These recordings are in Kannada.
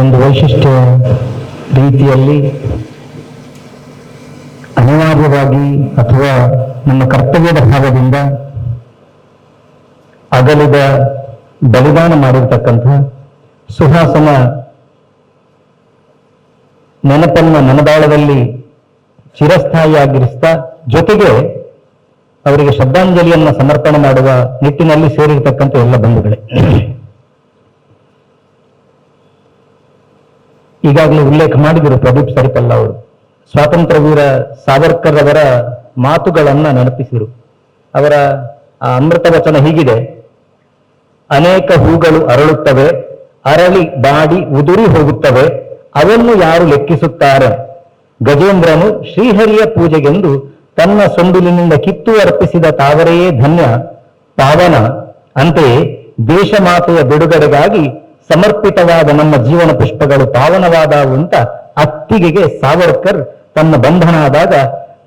ಒಂದು ವೈಶಿಷ್ಟ್ಯ ರೀತಿಯಲ್ಲಿ ಅನಿವಾರ್ಯವಾಗಿ ಅಥವಾ ನಮ್ಮ ಕರ್ತವ್ಯದ ಭಾಗದಿಂದ ಅಗಲಿದ ಬಲಿದಾನ ಮಾಡಿರ್ತಕ್ಕಂಥ ಸುಹಾಸನ ನೆನಪನ್ನು ಮನದಾಳದಲ್ಲಿ ಚಿರಸ್ಥಾಯಿಯಾಗಿರಿಸ್ತಾ ಜೊತೆಗೆ ಅವರಿಗೆ ಶ್ರದ್ಧಾಂಜಲಿಯನ್ನ ಸಮರ್ಪಣೆ ಮಾಡುವ ನಿಟ್ಟಿನಲ್ಲಿ ಸೇರಿರ್ತಕ್ಕಂಥ ಎಲ್ಲ ಬಂಧುಗಳೇ. ಈಗಾಗಲೇ ಉಲ್ಲೇಖ ಮಾಡಿದರು ಪ್ರದೀಪ್ ಸರಿಪಲ್ಲ ಅವರು. ಸ್ವಾತಂತ್ರ್ಯ ವೀರ ಸಾವರ್ಕರ್ ಅವರ ಮಾತುಗಳನ್ನ ನೆನಪಿಸಿದರು ಅವರ ಅಮೃತ ವಚನ ಹೀಗಿದೆ, ಅನೇಕ ಹೂಗಳು ಅರಳುತ್ತವೆ, ಅರಳಿ ಬಾಡಿ ಉದುರಿ ಹೋಗುತ್ತವೆ, ಅವನ್ನು ಯಾರು ಲೆಕ್ಕಿಸುತ್ತಾರೆ? ಗಜೇಂದ್ರನು ಶ್ರೀಹರಿಯ ಪೂಜೆಗೆಂದು ತನ್ನ ಸೊಂಡಿಲಿನಿಂದ ಕಿತ್ತು ಅರ್ಪಿಸಿದ ತಾವರೆಯೇ ಧನ್ಯ, ಪಾವನ, ಅಂತೆಯೇ ದೇಶ ಮಾತೆಯ ಬಿಡುಗಡೆಗಾಗಿ ಸಮರ್ಪಿತವಾದ ನಮ್ಮ ಜೀವನ ಪುಷ್ಪಗಳು ಪಾವನವಾದವು ಅಂತ ಅತ್ತಿಗೆಗೆ ಸಾವರ್ಕರ್ ತನ್ನ ಬಂಧನ ಆದಾಗ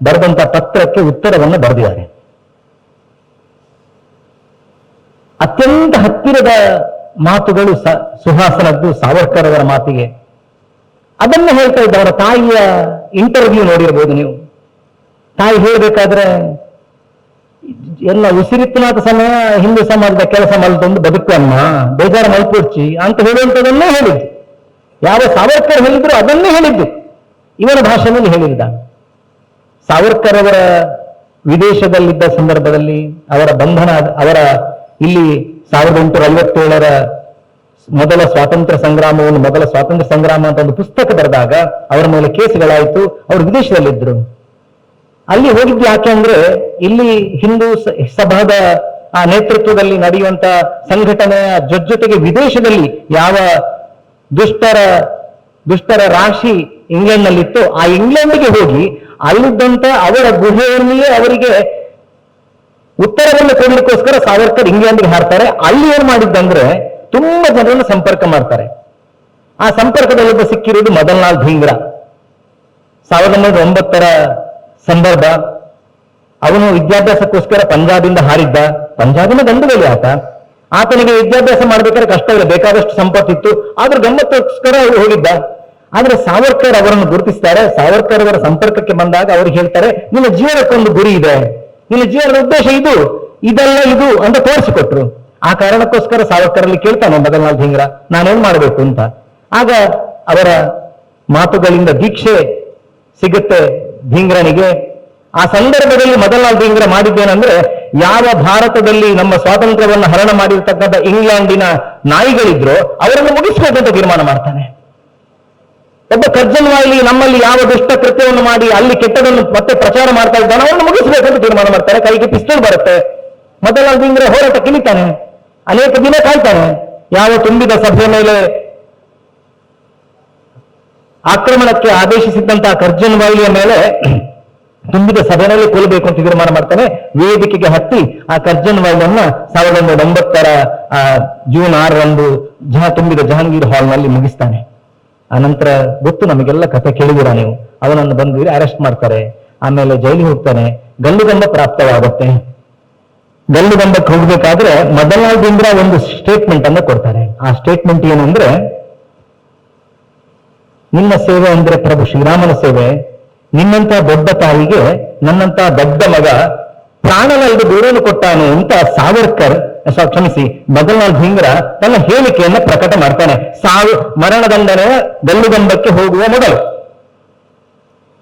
ಬರೆದಂತ ಪತ್ರಕ್ಕೆ ಉತ್ತರವನ್ನು ಬರೆದಿದ್ದಾರೆ. ಅತ್ಯಂತ ಹತ್ತಿರದ ಮಾತುಗಳು ಸುಹಾಸನದ್ದು ಸಾವರ್ಕರ್ ಅವರ ಮಾತಿಗೆ. ಅದನ್ನು ಹೇಳ್ತಾ ಇದ್ದ ಅವರ ತಾಯಿಯ ಇಂಟರ್ವ್ಯೂ ನೋಡಿರ್ಬೋದು ನೀವು. ತಾಯಿ ಹೇಳಬೇಕಾದ್ರೆ ಎಲ್ಲ ಉಸಿರಿತ್ತಿನಾದ ಸಮಯ ಹಿಂದೂ ಸಮಾಜದ ಕೆಲಸ ಮಾಡಿದೊಂದು ಬದುಕಮ್ಮ ಬೇಜಾರ ಮಲ್ಪುರ್ಚಿ ಅಂತ ಹೇಳುವಂಥದ್ದನ್ನೇ ಹೇಳಿದ್ದು. ಯಾವ ಸಾವರ್ಕರ್ ಹೇಳಿದ್ರು ಅದನ್ನೇ ಹೇಳಿದ್ದು. ಇವರ ಭಾಷೆಯಲ್ಲಿ ಹೇಳಿದ್ದ. ಸಾವರ್ಕರ್ ಅವರ ವಿದೇಶದಲ್ಲಿದ್ದ ಸಂದರ್ಭದಲ್ಲಿ ಅವರ ಬಂಧನ, ಅವರ ಇಲ್ಲಿ ಸಾವಿರದ ಎಂಟುನೂರ ಐವತ್ತೇಳರ ಮೊದಲ ಸ್ವಾತಂತ್ರ್ಯ ಸಂಗ್ರಾಮವನ್ನು, ಮೊದಲ ಸ್ವಾತಂತ್ರ್ಯ ಸಂಗ್ರಾಮ ಅಂತ ಒಂದು ಪುಸ್ತಕ ಬರೆದಾಗ ಅವರ ಮೇಲೆ ಕೇಸುಗಳಾಯಿತು, ಅವರು ವಿದೇಶದಲ್ಲಿದ್ದರು. ಅಲ್ಲಿ ಹೋಗಿದ್ದು ಯಾಕೆ ಅಂದ್ರೆ ಇಲ್ಲಿ ಹಿಂದೂ ಸಭಾದ, ಆ, ನೇತೃತ್ವದಲ್ಲಿ ನಡೆಯುವಂತ ಸಂಘಟನೆಯ ಜೊತೆಗೆ ವಿದೇಶದಲ್ಲಿ ಯಾವ ದುಷ್ಟರ ದುಷ್ಟರ ರಾಶಿ ಇಂಗ್ಲೆಂಡ್ನಲ್ಲಿತ್ತು ಆ ಇಂಗ್ಲೆಂಡ್ಗೆ ಹೋಗಿ ಅಲ್ಲಿದ್ದಂತ ಅವರ ಗುಹೆಯಲ್ಲಿಯೇ ಅವರಿಗೆ ಉತ್ತರವನ್ನು ಕೊಡ್ಲಿಕ್ಕೋಸ್ಕರ ಸಾವರ್ಕರ್ ಇಂಗ್ಲೆಂಡ್ಗೆ ಹಾರ್ತಾರೆ. ಅಲ್ಲಿ ಏನ್ ಮಾಡಿದ್ದಂದ್ರೆ ತುಂಬಾ ಜನರನ್ನು ಸಂಪರ್ಕ ಮಾಡ್ತಾರೆ. ಆ ಸಂಪರ್ಕದಲ್ಲಿ ಒಬ್ಬ ಸಿಕ್ಕಿರುವುದು ಮದನ್ಲಾಲ್ ಧೀಂಗ್ರಾ. ಸಾವಿರದ ಒಂಬೈನೂರ ಒಂಬತ್ತರ ಸಂದರ್ಭ. ಅವನು ವಿದ್ಯಾಭ್ಯಾಸಕ್ಕೋಸ್ಕರ ಪಂಜಾಬಿಂದ ಹಾರಿದ್ದ. ಪಂಜಾಬಿನ ಗಂಡುಗಲಿ ಆತ. ಆತನಿಗೆ ವಿದ್ಯಾಭ್ಯಾಸ ಮಾಡ್ಬೇಕಾದ್ರೆ ಕಷ್ಟವಿಲ್ಲ ಬೇಕಾದಷ್ಟು ಸಂಪತ್ತಿತ್ತು. ಆದ್ರೂ ಗಮ್ಮತ್ತೋಸ್ಕರ ಅವರು ಹೋಗಿದ್ದ. ಆದ್ರೆ ಸಾವರ್ಕರ್ ಅವರನ್ನು ಗುರುತಿಸ್ತಾರೆ. ಸಾವರ್ಕರ್ ಅವರ ಸಂಪರ್ಕಕ್ಕೆ ಬಂದಾಗ ಅವ್ರು ಹೇಳ್ತಾರೆ, ನಿನ್ನ ಜೀವನಕ್ಕೊಂದು ಗುರಿ ಇದೆ. ನಿನ್ನ ಜೀವನದ ಉದ್ದೇಶ ಇದು. ಇದೆಲ್ಲ ಇದು ಅಂತ ತೋರಿಸಿಕೊಟ್ರು. ಆ ಕಾರಣಕ್ಕೋಸ್ಕರ ಸಾವರ್ಕರಲ್ಲಿ ಕೇಳ್ತಾನೆ ಮದನ್ಲಾಲ್ ಧಿಂಗ್ರ, ನಾನೇನ್ ಮಾಡಬೇಕು ಅಂತ. ಆಗ ಅವರ ಮಾತುಗಳಿಂದ ದೀಕ್ಷೆ ಸಿಗುತ್ತೆ ಧೀಂಗ್ರನಿಗೆ. ಆ ಸಂದರ್ಭದಲ್ಲಿ ಮದನ್ಲಾಲ್ ಇಂಗ್ರ ಮಾಡಿದ್ದೇನೆಂದ್ರೆ, ಯಾವ ಭಾರತದಲ್ಲಿ ನಮ್ಮ ಸ್ವಾತಂತ್ರ್ಯವನ್ನು ಹರಣ ಮಾಡಿರ್ತಕ್ಕಂಥ ಇಂಗ್ಲೆಂಡಿನ ನಾಯಿಗಳಿದ್ರು, ಅವರನ್ನು ಮುಗಿಸ್ಬೇಕಂತ ತೀರ್ಮಾನ ಮಾಡ್ತಾನೆ. ಒಬ್ಬ ಕರ್ಜನ್ ವಾಯ್ಲಿ ನಮ್ಮಲ್ಲಿ ಯಾವ ದುಷ್ಟ ಕೃತ್ಯವನ್ನು ಮಾಡಿ, ಅಲ್ಲಿ ಕೆಟ್ಟದನ್ನು ಮತ್ತೆ ಪ್ರಚಾರ ಮಾಡ್ತಾ ಇದ್ದಾನೆ ಮುಗಿಸಬೇಕು ಮುಗಿಸ್ಬೇಕಂತ ತೀರ್ಮಾನ ಮಾಡ್ತಾರೆ. ಕೈಗೆ ಪಿಸ್ತೂಲ್ ಬರುತ್ತೆ. ಮದನ್ಲಾಲ್ ಇಂಗ್ರೆ ಹೋರಾಟ ಕಿಲಿತಾನೆ. ಅನೇಕ ದಿನ ಕಾಯ್ತಾನೆ. ಯಾವ ತುಂಬಿದ ಸಭೆಯ ಮೇಲೆ ಆಕ್ರಮಣಕ್ಕೆ ಆದೇಶಿಸಿದ್ದಂತಹ ಕರ್ಜನ್ ವಾಯಿಲಿಯ ಮೇಲೆ ತುಂಬಿದ ಸಭೆಯಲ್ಲಿ ಕೊಲ್ಲಬೇಕು ಅಂತ ತೀರ್ಮಾನ ಮಾಡ್ತಾನೆ. ವೇದಿಕೆಗೆ ಹತ್ತಿ ಆ ಕರ್ಜನ್ ವಾಯಿಲನ್ನ ಸಾವಿರದ ಒಂಬೈನೂರ ಒಂಬತ್ತರ ಆ, ಜೂನ್ ಆರರಂದು ಜಹ ತುಂಬಿದ ಜಹಾಂಗೀರ್ ಹಾಲ್ನಲ್ಲಿ ಮುಗಿಸ್ತಾನೆ. ಆನಂತರ ಗೊತ್ತು ನಮಗೆಲ್ಲ ಕತೆ ಕೇಳಿದಿರ ನೀವು? ಅವನನ್ನು ಬಂದು ಅರೆಸ್ಟ್ ಮಾಡ್ತಾರೆ. ಆಮೇಲೆ ಜೈಲಿಗೆ ಹೋಗ್ತಾನೆ. ಗಲ್ಲುಗಂಬ ಪ್ರಾಪ್ತವಾಗುತ್ತೆ. ಗಲ್ಲುಗಂಬಕ್ಕೆ ಹೋಗ್ಬೇಕಾದ್ರೆ ಮೊದಲಾದ್ರಿಂದ ಒಂದು ಸ್ಟೇಟ್ಮೆಂಟ್ ಅನ್ನು ಕೊಡ್ತಾರೆ. ಆ ಸ್ಟೇಟ್ಮೆಂಟ್ ಏನಂದ್ರೆ ನಿಮ್ಮ ಸೇವೆ ಅಂದ್ರೆ ಪ್ರಭು ಶ್ರೀರಾಮನ ಸೇವೆ. ನಿನ್ನಂತ ದೊಡ್ಡ ತಾಯಿಗೆ, ನನ್ನಂತ ದೊಡ್ಡ ಮಗ ಪ್ರಾಣನಲ್ದು ದೂರನ್ನು ಕೊಟ್ಟಾನು ಅಂತ ಸಾವರ್ಕರ್ ಕ್ಷಮಿಸಿ ಮೊದಲನಾಲ್ ಭೀಂಗ್ರ ತನ್ನ ಹೇಳಿಕೆಯನ್ನ ಪ್ರಕಟ ಮಾಡ್ತಾನೆ. ಸಾವು ಮರಣದಂಡನೆ ಗಲ್ಲುಗಂಬಕ್ಕೆ ಹೋಗುವ ಮೊದಲು.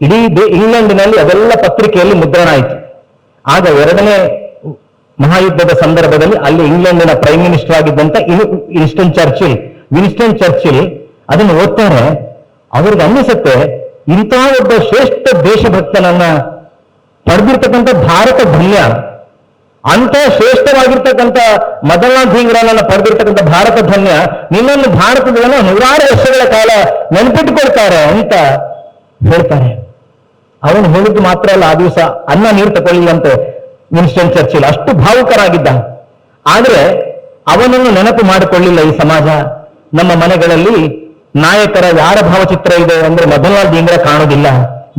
ಇಡೀ ಇಂಗ್ಲೆಂಡಿನಲ್ಲಿ ಅದೆಲ್ಲ ಪತ್ರಿಕೆಯಲ್ಲಿ ಮುದ್ರಣ ಆಯಿತು. ಆಗ ಎರಡನೇ ಮಹಾಯುದ್ಧದ ಸಂದರ್ಭದಲ್ಲಿ ಅಲ್ಲಿ ಇಂಗ್ಲೆಂಡಿನ ಪ್ರೈಮ್ ಮಿನಿಸ್ಟರ್ ಆಗಿದ್ದಂತ ವಿನ್ಸ್ಟನ್ ಚರ್ಚಿಲ್ ವಿನ್ಸ್ಟನ್ ಚರ್ಚಿಲ್ ಅದನ್ನು ಓದ್ತಾರೆ. ಅವ್ರಿಗೆ ಅನ್ನಿಸುತ್ತೆ ಇಂಥ ಒಬ್ಬ ಶ್ರೇಷ್ಠ ದೇಶಭಕ್ತನನ್ನ ಪಡೆದಿರ್ತಕ್ಕಂಥ ಭಾರತ ಧನ್ಯ ಅಂತ ಶ್ರೇಷ್ಠವಾಗಿರ್ತಕ್ಕಂಥ ಮದನ್ಲಾಲ್ ಧೀಂಗ್ರನನ್ನ ಪಡೆದಿರ್ತಕ್ಕಂಥ ಭಾರತ ಧನ್ಯ, ನಿನ್ನನ್ನು ಭಾರತದ ಜನ ನೂರಾರು ವರ್ಷಗಳ ಕಾಲ ನೆನಪಿಟ್ಟುಕೊಳ್ತಾರೆ ಅಂತ ಹೇಳ್ತಾರೆ. ಅವನು ಹೇಳಿದ್ದು ಮಾತ್ರ ಅಲ್ಲ, ಆ ದಿವಸ ಅನ್ನ ನೀರು ತಗೊಳ್ಳಿಲ್ಲಂತೆ ವಿನ್ಸ್ಟನ್ ಚರ್ಚಿಲ್ ಅಷ್ಟು ಭಾವುಕರಾಗಿದ್ದ. ಆದ್ರೆ ಅವನನ್ನು ನೆನಪು ಮಾಡಿಕೊಳ್ಳಿಲ್ಲ ಈ ಸಮಾಜ. ನಮ್ಮ ಮನೆಗಳಲ್ಲಿ ನಾಯಕರ ಯಾರ ಭಾವಚಿತ್ರ ಇದೆ ಅಂದ್ರೆ ಮೊದಲಾಗಿ ಧೀಂಗ್ರ ಕಾಣೋದಿಲ್ಲ.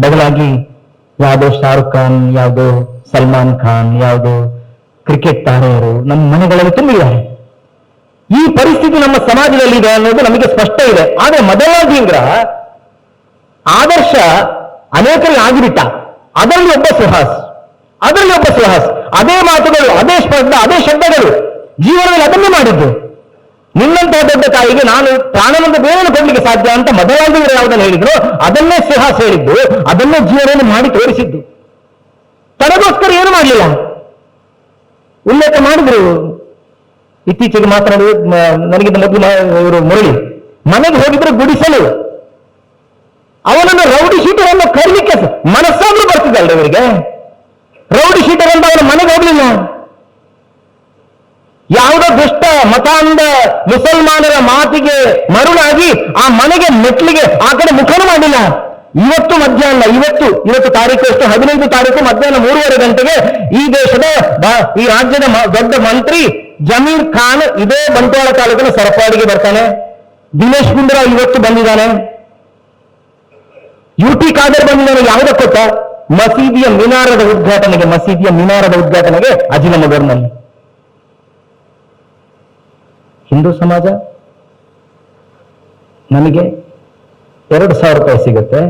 ಬದಲಾಗಿ ಯಾವುದೋ ಶಾರುಖ್ ಖಾನ್, ಯಾವುದೋ ಸಲ್ಮಾನ್ ಖಾನ್, ಯಾವುದೋ ಕ್ರಿಕೆಟ್ ತಾರೆಯರು ನಮ್ಮ ಮನೆಗಳಲ್ಲಿ ತುಂಬಿದ್ದಾರೆ. ಈ ಪರಿಸ್ಥಿತಿ ನಮ್ಮ ಸಮಾಜದಲ್ಲಿ ಇದೆ ಅನ್ನೋದು ನಮಗೆ ಸ್ಪಷ್ಟ ಇದೆ. ಆದ್ರೆ ಇಂದ್ರ ಆದರ್ಶ ಅನೇಕರಿಗೆ ಆಗಿಬಿಟ್ಟ. ಅದರಲ್ಲಿ ಒಬ್ಬ ಸುಹಾಸ್. ಅದರಲ್ಲಿ ಒಬ್ಬ ಸುಹಾಸ್. ಅದೇ ಮಾತುಗಳು, ಅದೇ ಸ್ಪರ್ಧ, ಅದೇ ಶಬ್ದಗಳು ಜೀವನದಲ್ಲಿ ಅದನ್ನೇ ಮಾಡಿದ್ದು. ನಿನ್ನಂತಹ ದೊಡ್ಡ ತಾಯಿಗೆ ನಾನು ಪ್ರಾಣವನ್ನು ಬೇರೆ ಕೊಡ್ಲಿಕ್ಕೆ ಸಾಧ್ಯ ಅಂತ ಮೊದಲಾಗಿ ಯಾವುದನ್ನು ಹೇಳಿದ್ರು, ಅದನ್ನೇ ಸುಹಾಸ್ ಹೇಳಿದ್ದು ಅದನ್ನೇ ಜೀವನವನ್ನು ಮಾಡಿ ತೋರಿಸಿದ್ದು. ತನಗೋಸ್ಕರ ಏನು ಮಾಡಲಿಲ್ಲ? ಉಲ್ಲೇಖ ಮಾಡಿದ್ರು. ಇತ್ತೀಚೆಗೆ ಮಾತನಾಡಿದ ನನಗಿಂತ ಮೊದಲು ಇವರು ಮುರಳಿ. ಮನೆಗೆ ಹೋಗಿದ್ರೆ ಗುಡಿಸಲು. ಅವನನ್ನು ರೌಡಿ ಶೀಟರ್ ಅನ್ನು ಕರೀಲಿಕ್ಕೆ ಮನಸ್ಸಾದ್ರೂ ಬರ್ತಿದ್ದಲ್ಲ ಇವರಿಗೆ ರೌಡಿ ಶೀಟರ್ ಅಂತ ಅವನ ಮನೆಗೆ ಹೋಗ್ಲಿಲ್ಲ. ಯಾವುದೋ ದುಷ್ಟ ಮತಾಂಧ ಮುಸಲ್ಮಾನರ ಮಾತಿಗೆ ಮರುಳಾಗಿ ಆ ಮನೆಗೆ ಮೆಟ್ಲಿಗೆ ಆ ಕಡೆ ಮುಖನೂ ಮಾಡಿಲ್ಲ. ಇವತ್ತು ಮಧ್ಯಾಹ್ನ, ಇವತ್ತು ಇವತ್ತು ತಾರೀಕು ಎಷ್ಟು? ಹದಿನೈದು ತಾರೀಕು ಮಧ್ಯಾಹ್ನ ಮೂರುವರೆ ಗಂಟೆಗೆ ಈ ದೇಶದ ಈ ರಾಜ್ಯದ ದೊಡ್ಡ ಮಂತ್ರಿ ಜಮೀರ್ ಖಾನ್ ಇದೇ ಬಂಟ್ವಾಳ ತಾಲೂಕಿನ ಸರಪಾಡಿಗೆ ಬರ್ತಾನೆ. ದಿನೇಶ್ ಗುಂಡೂರಾವ್ ಇವತ್ತು ಬಂದಿದ್ದಾನೆ. ಯು ಟಿ ಖಾದರ್ ಬಂದಿದ್ದಾನೆ ಯಾವುದಕ್ಕೊತ್ತ ಮಸೀದಿಯ ಮಿನಾರದ ಉದ್ಘಾಟನೆಗೆ, ಮಸೀದಿಯ ಮಿನಾರದ ಉದ್ಘಾಟನೆಗೆ ಅಜಿನಮಗರ್ನಲ್ಲಿ. ಹಿಂದೂ ಸಮಾಜ ನನಗೆ ಎರಡು ಸಾವಿರ ರೂಪಾಯಿ ಸಿಗುತ್ತೆ.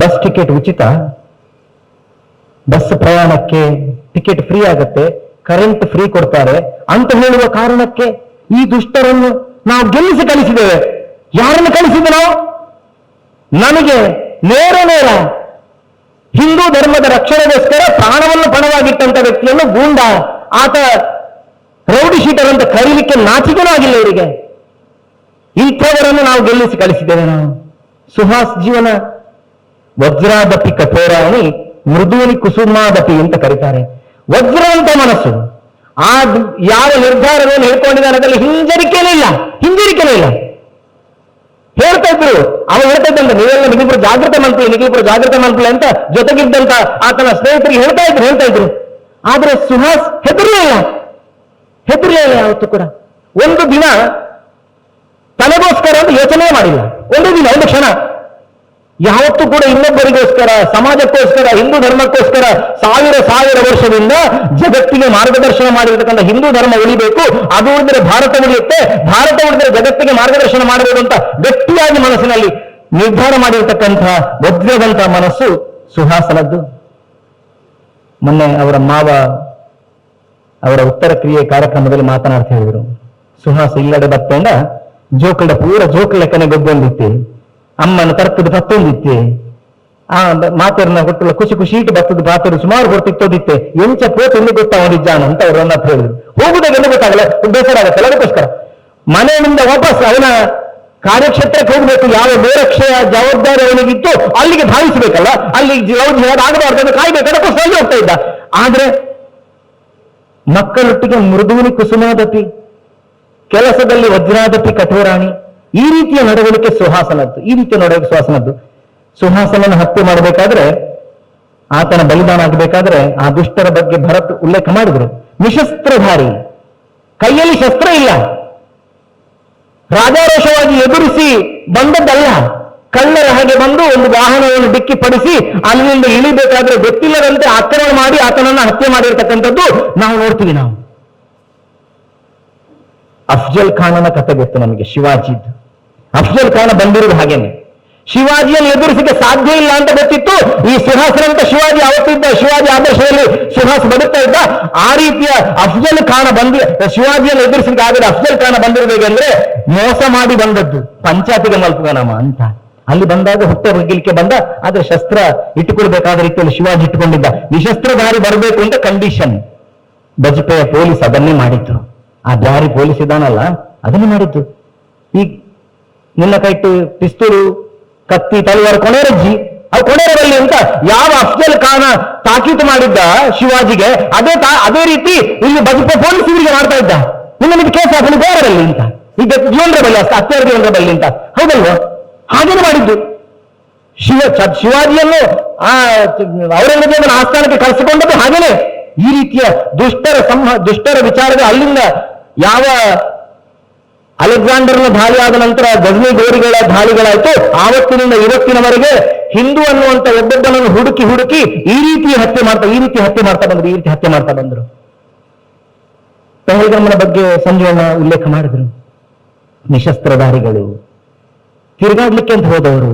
ಬಸ್ ಟಿಕೆಟ್ ಉಚಿತ. ಬಸ್ ಪ್ರಯಾಣಕ್ಕೆ ಟಿಕೆಟ್ ಫ್ರೀ ಆಗುತ್ತೆ. ಕರೆಂಟ್ ಫ್ರೀ ಕೊಡ್ತಾರೆ. ಅಂತ ಹೇಳುವ ಕಾರಣಕ್ಕೆ ಈ ದುಷ್ಟರನ್ನು ನಾವು ಗೆಲ್ಲಿಸಿ ಕಳಿಸಿದ್ದೇವೆ. ಯಾರನ್ನು ಕಳಿಸಿದ್ದು ನಾವು? ನಮಗೆ ನೇರ ನೇರ ಹಿಂದೂ ಧರ್ಮದ ರಕ್ಷಣೆಗೋಸ್ಕರ ಪ್ರಾಣವನ್ನು ಪಣವಾಗಿಟ್ಟಂತ ವ್ಯಕ್ತಿಯನ್ನು ಗೂಂಡ, ಆತ ರೌಡಿ ಶೀಟರ್ ಅಂತ ಕರೀಲಿಕ್ಕೆ ನಾಚಿಕೆನೂ ಆಗಿಲ್ಲ ಇವರಿಗೆ. ಇಂಥವರನ್ನು ನಾವು ಗೆಲ್ಲಿಸಿ ಕಳಿಸಿದ್ದೇವೆ ನಾವು. ಸುಹಾಸ್ ಜೀವನ ವಜ್ರಾದಪಿ ಕಠೋರಾಣಿ, ಮೃದುವಿನಿ ಕುಸುಮಾದಪಿ ಅಂತ ಕರೀತಾರೆ. ವಜ್ರ ಅಂತ ಮನಸ್ಸು. ಆ ಯಾವ ನಿರ್ಧಾರವನ್ನು ಹೇಳ್ಕೊಂಡಿದ್ದಾರೆ ಅದರಲ್ಲಿ ಹಿಂಜರಿಕೆನೇ ಇಲ್ಲ. ಹಿಂಜರಿಕೆನೇ ಇಲ್ಲ. ಹೇಳ್ತಾ ಇದ್ರು. ಅವನು ಹೇಳ್ತಾ ಇದ್ದಂತ ನೀವೆಲ್ಲ ಜಾಗೃತ ಮಂತ್ರಿ ನಿಗಿಪುರ ಜಾಗೃತ ಮಂತ್ರಿ ಅಂತ ಜೊತೆಗಿದ್ದಂತ ಆತನ ಸ್ನೇಹಿತರಿಗೆ ಹೇಳ್ತಾ ಇದ್ರು ಹೇಳ್ತಾ ಇದ್ರು. ಆದ್ರೆ ಸುಹಾಸ್ ಹೆದರಲಿಲ್ಲ ಹೆದರಲಿಲ್ಲ ಯಾವತ್ತು ಕೂಡ. ಒಂದು ದಿನ ತನಗೋಸ್ಕರ ಅಂತ ಯೋಚನೆ ಮಾಡಿಲ್ಲ. ಒಂದು ದಿನ, ಒಂದು ಕ್ಷಣ. ಯಾವತ್ತೂ ಕೂಡ ಇನ್ನೊಬ್ಬರಿಗೋಸ್ಕರ, ಸಮಾಜಕ್ಕೋಸ್ಕರ, ಹಿಂದೂ ಧರ್ಮಕ್ಕೋಸ್ಕರ ಸಾವಿರ ಸಾವಿರ ವರ್ಷದಿಂದ ಜಗತ್ತಿಗೆ ಮಾರ್ಗದರ್ಶನ ಮಾಡಿರತಕ್ಕಂಥ ಹಿಂದೂ ಧರ್ಮ ಉಳಿಬೇಕು. ಅದು ಉಳಿದ್ರೆ ಭಾರತ ಉಳಿಯುತ್ತೆ. ಭಾರತ ಉಳಿದ್ರೆ ಜಗತ್ತಿಗೆ ಮಾರ್ಗದರ್ಶನ ಮಾಡಬಹುದು ಅಂತ ಗಟ್ಟಿಯಾಗಿ ಮನಸ್ಸಿನಲ್ಲಿ ನಿರ್ಧಾರ ಮಾಡಿರ್ತಕ್ಕಂಥ ವಜ್ರದಂತ ಮನಸ್ಸು ಸುಹಾಸನದ್ದು. ಮೊನ್ನೆ ಅವರ ಮಾವ ಅವರ ಉತ್ತರ ಕ್ರಿಯೆ ಕಾರ್ಯಕ್ರಮದಲ್ಲಿ ಮಾತನಾಡ್ತಾ ಹೇಳಿದ್ರು. ಸುಹಾಸ ಇಲ್ಲಡೆ ಬತ್ತಂಡ ಜೋಕಳ ಪೂರ ಜೋಕ್ ಲೆಕ್ಕನೆ ಗೊಬ್ಬೊಂದಿತ್ತೆ. ಅಮ್ಮನ ತರ್ಕದ ಬತ್ತೊಂದಿತ್ತೆ ಆ ಮಾತರನ್ನ ಕೊಟ್ಟಲ್ಲ ಖುಷಿ ಖುಷಿ ಇಟ್ಟು ಬತ್ತದ ಪಾತ್ರ ಸುಮಾರು ಹೊರತಿತ್ತೋದಿತ್ತೆ. ಎಂಚ ಪೋತ ಎಲ್ಲಿ ಗೊತ್ತಾ ಅವನಿದ್ದಾನ ಅಂತ ಅವರು ಅಂತ ಹೇಳಿದ್ರು. ಹೋಗುದಾಗ ಎಲ್ಲ ಗೊತ್ತಾಗಲ್ಲ? ಬೇಸರ ಆಗತ್ತಲ್ಲ ಅದಕ್ಕೋಸ್ಕರ. ಮನೆಯಿಂದ ವಾಪಸ್ ಅವನ ಕಾರ್ಯಕ್ಷೇತ್ರಕ್ಕೆ ಹೋಗ್ಬೇಕು. ಯಾವ ಬೇರಕ್ಷೆಯ ಜವಾಬ್ದಾರಿ ಅವನಿಗಿತ್ತು ಅಲ್ಲಿಗೆ ಧಾವಿಸಬೇಕಲ್ಲ ಅಲ್ಲಿ ಲವ್ ಜಿಹಾದ್ ಆಗಬಾರ್ದು ಕಾಯ್ಬೇಕು. ಅದಕ್ಕೋಸ್ಕರ ಹೋಗ್ತಾ ಇದ್ದ. ಆದ್ರೆ ಮಕ್ಕಳೊಟ್ಟಿಗೆ ಮೃದುವಿನಿ ಕುಸುಮಾದತಿ, ಕೆಲಸದಲ್ಲಿ ವಜ್ರಾದಪಿ ಕಠೋರಾಣಿ, ಈ ರೀತಿಯ ನಡವಳಿಕೆ ಸುಹಾಸನದ್ದು, ಈ ರೀತಿಯ ನಡವಳಿಕೆ ಸುಹಾಸನದ್ದು. ಸುಹಾಸನನ್ನು ಹತ್ಯೆ ಮಾಡಬೇಕಾದ್ರೆ, ಆತನ ಬಲಿದಾನ ಆಗಬೇಕಾದ್ರೆ, ಆ ದುಷ್ಟರ ಬಗ್ಗೆ ಭರತ್ ಉಲ್ಲೇಖ ಮಾಡಿದ್ರು. ನಿಶಸ್ತ್ರಧಾರಿ. ಕೈಯಲ್ಲಿ ಶಸ್ತ್ರ ಇಲ್ಲ. ರಾಜಾರೋಷವಾಗಿ ಎದುರಿಸಿ ಬಂದದ್ದಲ್ಲ. ಕಳ್ಳರ ಹಾಗೆ ಬಂದು ಒಂದು ವಾಹನವನ್ನು ಡಿಕ್ಕಿಪಡಿಸಿ ಅಲ್ಲಿಂದ ಇಳಿಬೇಕಾದ್ರೆ ಗೊತ್ತಿಲ್ಲದಂತೆ ಆಕ್ರಮಣ ಮಾಡಿ ಆತನನ್ನ ಹತ್ಯೆ ಮಾಡಿರ್ತಕ್ಕಂಥದ್ದು ನಾವು ನೋಡ್ತೀವಿ ನಾವು. ಅಫ್ಜಲ್ ಖಾನನ ಕಥೆ ಗೊತ್ತು ನಮಗೆ ಶಿವಾಜಿದ್ದು ಅಫ್ಜಲ್ ಖಾನ ಬಂದಿರೋದು ಹಾಗೇನೆ. ಶಿವಾಜಿಯನ್ನು ಎದುರಿಸಲಿಕ್ಕೆ ಸಾಧ್ಯ ಇಲ್ಲ ಅಂತ ಗೊತ್ತಿತ್ತು. ಈ ಸುಹಾಸ್ರಂತ ಶಿವಾಜಿ ಅವತ್ತಿದ್ದ, ಶಿವಾಜಿ ಆದರ್ಶದಲ್ಲಿ ಸುಹಾಸ್ ಬದುಕ್ತಾ ಇದ್ದ. ಆ ರೀತಿಯ ಅಫ್ಜಲ್ ಖಾನ ಬಂದಿ, ಶಿವಾಜಿಯನ್ನು ಎದುರಿಸಲಿಕ್ಕೆ ಆದರೆ ಅಫ್ಜಲ್ ಖಾನ ಬಂದಿರಬೇಕಂದ್ರೆ ಮೋಸ ಮಾಡಿ ಬಂದದ್ದು. ಪಂಚಾಯತಿಗೆ ಮಲ್ಪುಗನಮ ಅಂತ. ಅಲ್ಲಿ ಬಂದಾಗ ಹೊಟ್ಟೆ ಬಗ್ಗಿಲಿಕ್ಕೆ ಬಂದ, ಆದ್ರೆ ಶಸ್ತ್ರ ಇಟ್ಟುಕೊಳ್ಬೇಕಾದ ರೀತಿಯಲ್ಲಿ ಶಿವಾಜಿ ಇಟ್ಟುಕೊಂಡಿದ್ದ. ನಿಶಸ್ತ್ರಧಾರಿ ಬರಬೇಕು ಅಂತ ಕಂಡೀಷನ್ ಬಜಪೆಯ ಪೊಲೀಸ್ ಅದನ್ನೇ ಮಾಡಿದ್ರು ಆ ದಾರಿ ಪೊಲೀಸ್ ಇದಾನಲ್ಲ ಅದನ್ನೇ ಮಾಡಿದ್ರು ಈ ನಿನ್ನ ಕೈಟ್ಟು ಪಿಸ್ತೂರು ಕತ್ತಿ, ತಲವಾರು ಕೊನೆರಜ್ಜಿ ಅವು ಕೊನೆರಲ್ಲಿ ಅಂತ ಯಾವ ಅಫ್ಜಲ್ ಖಾನ ತಾಕೀತು ಮಾಡಿದ್ದ ಶಿವಾಜಿಗೆ, ಅದೇ ಅದೇ ರೀತಿ ಇಲ್ಲಿ ಬಜಪೆ ಪೊಲೀಸ್ ಇವರಿಗೆ ಮಾಡ್ತಾ ಇದ್ದ. ನಿನ್ನ ಕೇಸ್ ಹಾಕಲು ಬೇರೆ ಅಂತ. ಈಗ ಜೀವನರ ಬಲ್ಲಿ ಅಷ್ಟೇ ಹತ್ಯಾರ ಜೀವನ ಬಲ್ಲಿ ಅಂತ. ಹೌದಲ್ವಾ? ಹಾಗೇನೆ ಮಾಡಿದ್ದು. ಶಿವ ಶಿವಾಜಿಯನ್ನು ಆ ಔರಂಗಜೇಬನ ಆಸ್ಥಾನಕ್ಕೆ ಕಳಿಸಿಕೊಂಡದ್ದು ಹಾಗೇನೆ. ಈ ರೀತಿಯ ದುಷ್ಟರ ಸಂಹ, ದುಷ್ಟರ ವಿಚಾರದ ಅಲ್ಲಿಂದ ಯಾವ ಅಲೆಕ್ಸಾಂಡರ್ನ ದಾಳಿ ನಂತರ ಗಜನಿ ಗೋರಿಗಳ ದಾಳಿಗಳಾಯ್ತು. ಆವತ್ತಿನಿಂದ ಇವತ್ತಿನವರೆಗೆ ಹಿಂದೂ ಅನ್ನುವಂತ ಒಬ್ಬೊಬ್ಬನನ್ನು ಹುಡುಕಿ ಹುಡುಕಿ ಈ ರೀತಿ ಹತ್ಯೆ ಮಾಡ್ತಾ, ಈ ರೀತಿ ಹತ್ಯೆ ಮಾಡ್ತಾ ಬಂದ್ರು, ಈ ರೀತಿ ಹತ್ಯೆ ಮಾಡ್ತಾ ಬಂದ್ರು. ಪಹಲ್ಗಮನ ಬಗ್ಗೆ ಸಂಜೆಯನ್ನ ಉಲ್ಲೇಖ ಮಾಡಿದ್ರು. ನಿಶಸ್ತ್ರಧಾರಿಗಳು ತಿರುಗಾಡ್ಲಿಕ್ಕೆ ಅಂತ ಹೋದವರು,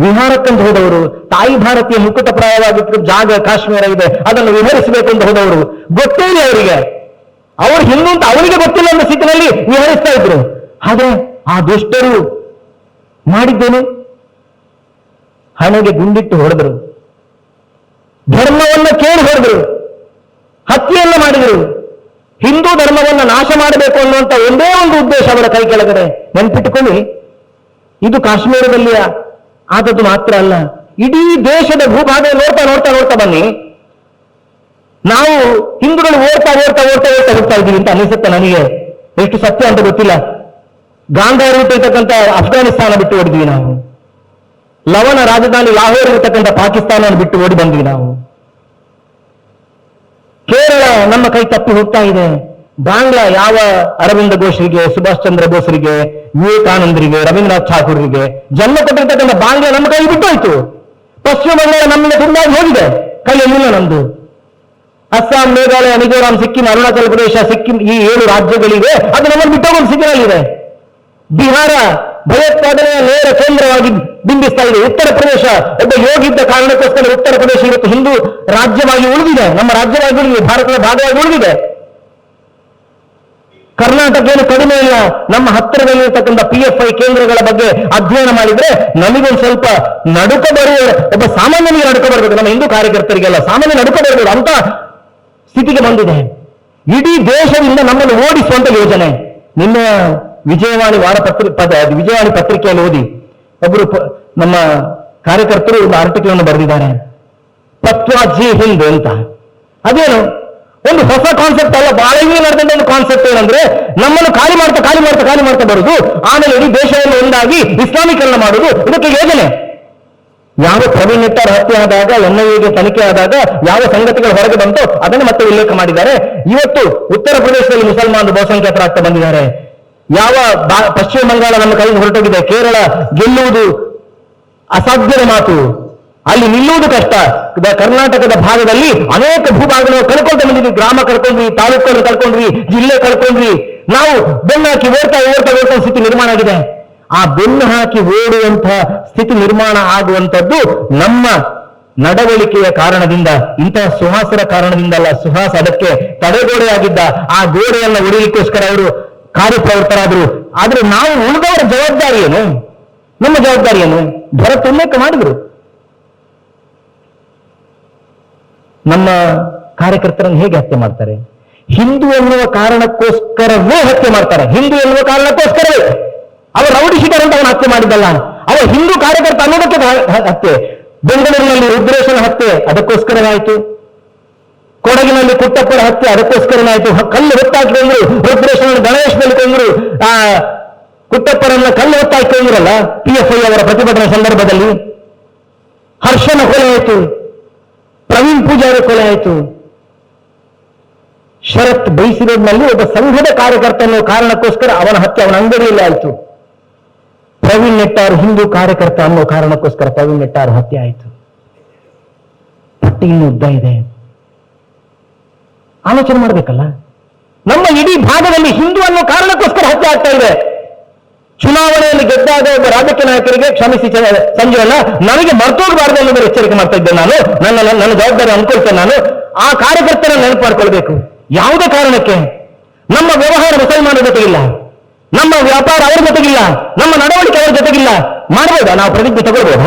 ವಿಹಾರಕ್ಕಂತ ಹೋದವರು, ತಾಯಿ ಭಾರತೀಯ ಮುಕುಟಪ್ರಾಯವಾಗಿತ್ತು ಜಾಗ ಕಾಶ್ಮೀರ ಇದೆ, ಅದನ್ನು ವಿಹರಿಸಬೇಕು ಅಂತ ಹೋದವರು. ಗೊತ್ತೇ ಇಲ್ಲ ಅವರಿಗೆ. ಅವರು ಹಿಂದೂ ಅಂತ ಅವರಿಗೆ ಗೊತ್ತಿಲ್ಲ ಅನ್ನೋ ಸ್ಥಿತಿನಲ್ಲಿ ವಿಹರಿಸ್ತಾ ಇದ್ರು. ಆದ್ರೆ ಆ ದುಷ್ಟರು ಮಾಡಿದ್ದೇನು? ಹಣೆಗೆ ಗುಂಡಿಟ್ಟು ಹೊಡೆದರು. ಧರ್ಮವನ್ನು ಕೇಳಿ ಹೊಡೆದರು. ಹತ್ಯೆಯನ್ನ ಮಾಡಿದರು. ಹಿಂದೂ ಧರ್ಮವನ್ನ ನಾಶ ಮಾಡಬೇಕು ಅನ್ನುವಂಥ ಒಂದೇ ಒಂದು ಉದ್ದೇಶ ಅವರ ಕೈ ಕೆಳಗಡೆ. ನೆನ್ಪಿಟ್ಟುಕೊಳ್ಳಿ ಇದು ಕಾಶ್ಮೀರದಲ್ಲಿ ಆದದ್ದು ಮಾತ್ರ ಅಲ್ಲ. ಇಡೀ ದೇಶದ ಭೂಭಾಗ ನೋಡ್ತಾ ನೋಡ್ತಾ ನೋಡ್ತಾ ಬನ್ನಿ. ನಾವು ಹಿಂದೂಗಳು ಓಡ್ತಾ ಓಡ್ತಾ ಓಡ್ತಾ ಓಡ್ತಾ ಹೋಗ್ತಾ ಇದ್ದೀವಿ ಅಂತ ಅನಿಸುತ್ತೆ ನನಗೆ. ಎಷ್ಟು ಸತ್ಯ ಅಂತ ಗೊತ್ತಿಲ್ಲ. ಗಾಂಧಾರ್ ಇರ್ತಕ್ಕಂಥ ಅಫ್ಘಾನಿಸ್ತಾನ ಬಿಟ್ಟು ಓಡಿದ್ವಿ ನಾವು. ಲವಣ ರಾಜಧಾನಿ ಲಾಹೋರ್ ಇರ್ತಕ್ಕಂಥ ಪಾಕಿಸ್ತಾನ ಬಿಟ್ಟು ಓಡಿ ಬಂದ್ವಿ ನಾವು. ಕೇರಳ ನಮ್ಮ ಕೈ ತಪ್ಪಿ ಹೋಗ್ತಾ ಇದೆ. ಬಾಂಗ್ಲಾ ಯಾವ ಅರವಿಂದ ಘೋಷರಿಗೆ ಸುಭಾಷ್ ಚಂದ್ರ ಬೋಸ್ರಿಗೆ, ವಿವೇಕಾನಂದರಿಗೆ, ರವೀಂದ್ರನಾಥ್ ಠಾಕೂರ್ರಿಗೆ ಜನ್ಮ ಕೊಟ್ಟಿರ್ತಕ್ಕಂಥ ಬಾಂಗ್ಲಾ ನಮ್ಮ ಕೈ ಬಿಟ್ಟೋಯ್ತು ಪಶ್ಚಿಮ ಬಂಗಾಳ ನಮ್ಮಿಂದ ತುಂಬಾ ಹೋಗಿದೆ. ಕೈಯಲ್ಲಿಲ್ಲ ನಮ್ದು. ಅಸ್ಸಾಂ, ಮೇಘಾಲಯ, ಮಿಜೋರಾಂ, ಸಿಕ್ಕಿಂ, ಅರುಣಾಚಲ ಪ್ರದೇಶ, ಸಿಕ್ಕಿಂ ಈ ಏಳು ರಾಜ್ಯಗಳಿವೆ. ಅದು ನಮ್ಮನ್ನು ಬಿಟ್ಟೋಗೊಂಡು ಸಿಕ್ಕಿರಲಿದೆ ಬಿಹಾರ ಭಯೋತ್ಪಾದನೆಯ ನೇರ ಕೇಂದ್ರವಾಗಿ ಬಿಂಬಿಸ್ತಾ ಇದೆ. ಉತ್ತರ ಪ್ರದೇಶ ಒಬ್ಬ ಯೋಗಿದ್ದ ಕಾರಣಕ್ಕೋಸ್ಕರ ಉತ್ತರ ಪ್ರದೇಶ ಇವತ್ತು ಹಿಂದೂ ರಾಜ್ಯವಾಗಿ ಉಳಿದಿದೆ. ನಮ್ಮ ರಾಜ್ಯವಾಗಿ ಉಳಿದಿದೆ ಭಾರತದ ಭಾಗವಾಗಿ ಉಳಿದಿದೆ. ಕರ್ನಾಟಕ ಏನು ಕಡಿಮೆ ಇಲ್ಲ. ನಮ್ಮ ಹತ್ತಿರದಲ್ಲಿರ್ತಕ್ಕಂಥ ಪಿ ಎಫ್ ಐ ಕೇಂದ್ರಗಳ ಬಗ್ಗೆ ಅಧ್ಯಯನ ಮಾಡಿದ್ರೆ ನಮಗೊಂದು ಸ್ವಲ್ಪ ನಡುಕ ಬರುವ ಒಬ್ಬ ಸಾಮಾನ್ಯನಿಗೆ ನಡುಕ ಬರಬೇಕು. ನಮ್ಮ ಹಿಂದೂ ಕಾರ್ಯಕರ್ತರಿಗೆಲ್ಲ ಸಾಮಾನ್ಯ ನಡುಕ ಬರಬೇಕು ಅಂತ ಸ್ಥಿತಿಗೆ ಬಂದಿದೆ. ಇಡೀ ದೇಶದಿಂದ ನಮ್ಮನ್ನು ಓಡಿಸುವಂತ ಯೋಜನೆ. ನಿನ್ನ ವಿಜಯವಾಣಿ ವಾರಪತ್ರಿ ಪದ ವಿಜಯವಾಣಿ ಪತ್ರಿಕೆಯಲ್ಲಿ ಓದಿ. ಒಬ್ಬರು ನಮ್ಮ ಕಾರ್ಯಕರ್ತರು ಒಂದು ಆರ್ಟಿಕಲ್ ಅನ್ನು ಬರೆದಿದ್ದಾರೆ. ಪತ್ವಾಜಿ ಹಿಂದ್ ಅಂತ. ಅದೇನು? ಒಂದು ಹೊಸ ಕಾನ್ಸೆಪ್ಟ್ ಅಲ್ಲ ಬಹಳ ಹಿಂದೆ ನಡೆದಂತ ಒಂದು ಕಾನ್ಸೆಪ್ಟ್ ಏನಂದ್ರೆ, ನಮ್ಮನ್ನು ಖಾಲಿ ಮಾಡ್ತಾ ಖಾಲಿ ಮಾಡ್ತಾ ಖಾಲಿ ಮಾಡ್ತಾ ಬರುದು, ಆಮೇಲೆ ಇಡೀ ದೇಶವನ್ನು ಒಂದಾಗಿ ಇಸ್ಲಾಮೀಕರಣ ಮಾಡುದು, ಇದಕ್ಕೆ ಯೋಜನೆ. ಯಾವ ಪ್ರವೀಣ್ ನೆಟ್ಟಾರ್ ಹತ್ಯೆ ಆದಾಗ ಎನ್ಐಎಗೆ ತನಿಖೆ ಆದಾಗ, ಯಾವ ಸಂಗತಿಗಳು ಹೊರಗೆ ಬಂತು, ಅದನ್ನು ಮತ್ತೆ ಉಲ್ಲೇಖ ಮಾಡಿದ್ದಾರೆ. ಇವತ್ತು ಉತ್ತರ ಪ್ರದೇಶದಲ್ಲಿ ಮುಸಲ್ಮಾನರು ಬಹುಸಂಖ್ಯಾತರಾಗ್ತಾ ಬಂದಿದ್ದಾರೆ. ಯಾವ ಪಶ್ಚಿಮ ಬಂಗಾಳ ನಮ್ಮ ಕೈಗೆ ಹೊರಟೋಗಿದೆ, ಕೇರಳ ಗೆಲ್ಲುವುದು ಅಸಾಧ್ಯದ ಮಾತು. ಅಲ್ಲಿ ನಿಲ್ಲುವುದು ಕಷ್ಟ. ಕರ್ನಾಟಕದ ಭಾಗದಲ್ಲಿ ಅನೇಕ ಭೂಭಾಗಗಳು ಕಳ್ಕೊಳ್ತಾ ಬಂದಿದ್ವಿ. ಗ್ರಾಮ ಕಳ್ಕೊಂಡ್ವಿ ತಾಲೂಕನ್ನು ಕಳ್ಕೊಂಡ್ವಿ ಜಿಲ್ಲೆ ಕಳ್ಕೊಂಡ್ವಿ ನಾವು ಬೆನ್ನು ಹಾಕಿ ಓಡ್ತಾ ಓಡ್ತಾ ಓಡ್ತಾ ಸ್ಥಿತಿ ನಿರ್ಮಾಣ ಆಗಿದೆ. ಆ ಬೆನ್ನು ಹಾಕಿ ಓಡುವಂತಹ ಸ್ಥಿತಿ ನಿರ್ಮಾಣ ಆಗುವಂಥದ್ದು ನಮ್ಮ ನಡವಳಿಕೆಯ ಕಾರಣದಿಂದ, ಇಂತಹ ಸುಹಾಸರ ಕಾರಣದಿಂದಲ್ಲ ಸುಹಾಸ ಅದಕ್ಕೆ ತಡೆಗೋಡೆಯಾಗಿದ್ದ ಆ ಗೋಡೆಯನ್ನ ಒಡೆಯಲಿಕ್ಕೋಸ್ಕರ ಅವರು ಕಾರ್ಯಪ್ರವೃತ್ತರಾದರು. ಆದ್ರೆ ನಾವು ಉಳಿದವರ ಜವಾಬ್ದಾರಿ ಏನು? ನಮ್ಮ ಜವಾಬ್ದಾರಿ ಏನು? ಭರತ್ ಉಲ್ಲೇಖ ಮಾಡಿದ್ರು. ನಮ್ಮ ಕಾರ್ಯಕರ್ತರನ್ನು ಹೇಗೆ ಹತ್ಯೆ ಮಾಡ್ತಾರೆ? ಹಿಂದೂ ಎನ್ನುವ ಕಾರಣಕ್ಕೋಸ್ಕರವೇ ಹತ್ಯೆ ಮಾಡ್ತಾರೆ. ಹಿಂದೂ ಎನ್ನುವ ಕಾರಣಕ್ಕೋಸ್ಕರವೇ. ಅವ ರೌಡಿ ಶೀಟರ್ ಅಂತ ಅವನು ಹತ್ಯೆ ಮಾಡಿದ್ದಲ್ಲ. ಅವ ಹಿಂದೂ ಕಾರ್ಯಕರ್ತ ಅನ್ನೋದಕ್ಕೆ ಹತ್ಯೆ. ಬೆಂಗಳೂರಿನಲ್ಲಿ ರುದ್ರೇಶನ ಹತ್ಯೆ, ಅದಕ್ಕೋಸ್ಕರವಾಯಿತು. ಕೊಡಗಿನಲ್ಲಿ ಕುಟ್ಟಪ್ಪರ ಹತ್ಯೆ ಅದಕ್ಕೋಸ್ಕರನಾಯಿತು ಕಲ್ಲು ಹ- ಕಲ್ಲು ಹೊತ್ತಾಕಿಕೊಂಡ್ರು. ರುದ್ರೇಶನ ಗಣೇಶನಲ್ಲಿ ಕೊಂದ್ರು ಆ ಕುಟ್ಟಪ್ಪರನ್ನ ಕಲ್ಲು ಹೊತ್ತಾಕಿಕೊಂಡ್ರಲ್ಲ ಪಿ ಎಫ್ ಐ ಅವರ ಪ್ರತಿಭಟನೆ ಸಂದರ್ಭದಲ್ಲಿ. ಹರ್ಷನ ಕೊಲೆ ಆಯಿತು. ಪ್ರವೀಣ್ ಪೂಜಾರಿ ಕೊಲೆ ಆಯಿತು. ಶರತ್ ಬೈಸಿರೋಡ್ನಲ್ಲಿ ಒಬ್ಬ ಸಂಘದ ಕಾರ್ಯಕರ್ತ ಅನ್ನೋ ಕಾರಣಕ್ಕೋಸ್ಕರ ಅವನ ಹತ್ಯೆ ಅವನ ಅಂಗಡಿಯಲ್ಲಿ ಆಯಿತು. ಪ್ರವೀಣ್ ನೆಟ್ಟಾರ್ ಹಿಂದೂ ಕಾರ್ಯಕರ್ತ ಅನ್ನೋ ಕಾರಣಕ್ಕೋಸ್ಕರ ಪ್ರವೀಣ್ ನೆಟ್ಟಾರ್ ಹತ್ಯೆ ಆಯಿತು. ಪಟ್ಟಿ ಉದ್ದ ಇದೆ. ಆಲೋಚನೆ ಮಾಡಬೇಕಲ್ಲ? ನಮ್ಮ ಇಡೀ ಭಾಗದಲ್ಲಿ ಹಿಂದೂ ಅನ್ನೋ ಕಾರಣಕ್ಕೋಸ್ಕರ ಹತ್ಯೆ ಆಗ್ತಾ ಇದೆ. ಚುನಾವಣೆಯಲ್ಲಿ ಗೆದ್ದಾಗ ಒಬ್ಬ ರಾಜಕೀಯ ನಾಯಕರಿಗೆ ಕ್ಷಮಿಸಿ ಚ- ಅಲ್ಲ ನನಗೆ ಮರ್ತೋಗಬಾರದು ಅನ್ನೋದ್ರ ಎಚ್ಚರಿಕೆ ಮಾಡ್ತಾ ಇದ್ದೆ ನಾನು. ನನ್ನ ನನ್ನ- ಜವಾಬ್ದಾರಿ ಅನ್ಕೊಳ್ತೇನೆ ನಾನು. ಆ ಕಾರ್ಯಕರ್ತರ ನೆನಪು ಮಾಡ್ಕೊಳ್ಬೇಕು ಯಾವುದೇ ಕಾರಣಕ್ಕೆ? ನಮ್ಮ ವ್ಯವಹಾರ ಮುಸಲ್ಮಾನರ ಜೊತೆಗಿಲ್ಲ. ನಮ್ಮ ವ್ಯಾಪಾರ ಅವರ ಜೊತೆಗಿಲ್ಲ. ನಮ್ಮ ನಡವಳಿಕೆ ಅವರ ಜೊತೆಗಿಲ್ಲ. ಮಾಡ್ಬೋದಾ? ನಾವು ಪ್ರತಿಜ್ಞೆ ತಗೊಳ್ಬೋದಾ?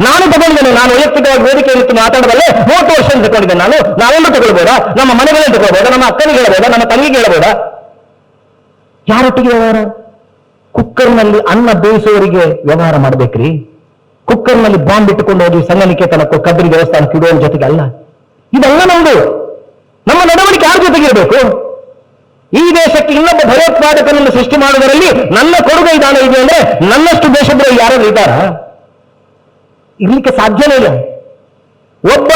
ನಾನು ತಗೊಂಡಿದ್ದೇನೆ. ನಾನು ವೈಯಕ್ತಿಕವಾಗಿ ವೇದಿಕೆ ನಿಂತು ಮಾತಾಡಬಲ್ಲೆ ಮೂವತ್ತು ವರ್ಷ ತಗೊಂಡಿದ್ದೇನೆ ನಾನು. ನಾವೆಲ್ಲ ತಗೊಳ್ಬೋದಾ? ನಮ್ಮ ಮನೆಗಳೇ ತಗೊಳ್ಬೋದಾ? ನಮ್ಮ ಅಕ್ಕನಿಗೆ ಹೇಳ್ಬೋದಾ ನಮ್ಮ ತಂಗಿಗೆ ಹೇಳ್ಬೋದಾ ಯಾರೊಟ್ಟಿಗೆ ವ್ಯವಹಾರ ಕುಕ್ಕರ್ನಲ್ಲಿ ಅನ್ನ ಬೇಯಿಸುವವರಿಗೆ ವ್ಯವಹಾರ ಮಾಡ್ಬೇಕ್ರಿ. ಕುಕ್ಕರ್ನಲ್ಲಿ ಬಾಂಬ್ ಇಟ್ಟುಕೊಂಡು ಹೋಗಿ ಸಂಘನಿಕೇತನಕ್ಕೂ ಕಬ್ಬರಿ ದೇವಸ್ಥಾನಕ್ಕೆ ಇಡುವ ಜೊತೆಗೆ ಅಲ್ಲ. ಇದೆಲ್ಲ ನಮ್ದು. ನಮ್ಮ ನಡವಳಿಕೆ ಯಾರ ಜೊತೆಗೆ ಇರಬೇಕು? ಈ ದೇಶಕ್ಕೆ ಇನ್ನೊಬ್ಬ ಭಯೋತ್ಪಾದಕನನ್ನು ಸೃಷ್ಟಿ ಮಾಡುವುದರಲ್ಲಿ ನನ್ನ ಕೊಡುಗೆ ವಿಧಾನ ಇದೆ ಅಂದ್ರೆ ನನ್ನಷ್ಟು ದೇಶದಲ್ಲಿ ಯಾರಾದ್ರೂ ಇದ್ದಾರಾ? ಇರ್ಲಿಕ್ಕೆ ಸಾಧ್ಯನೇ ಇಲ್ಲ. ಒಬ್ಬ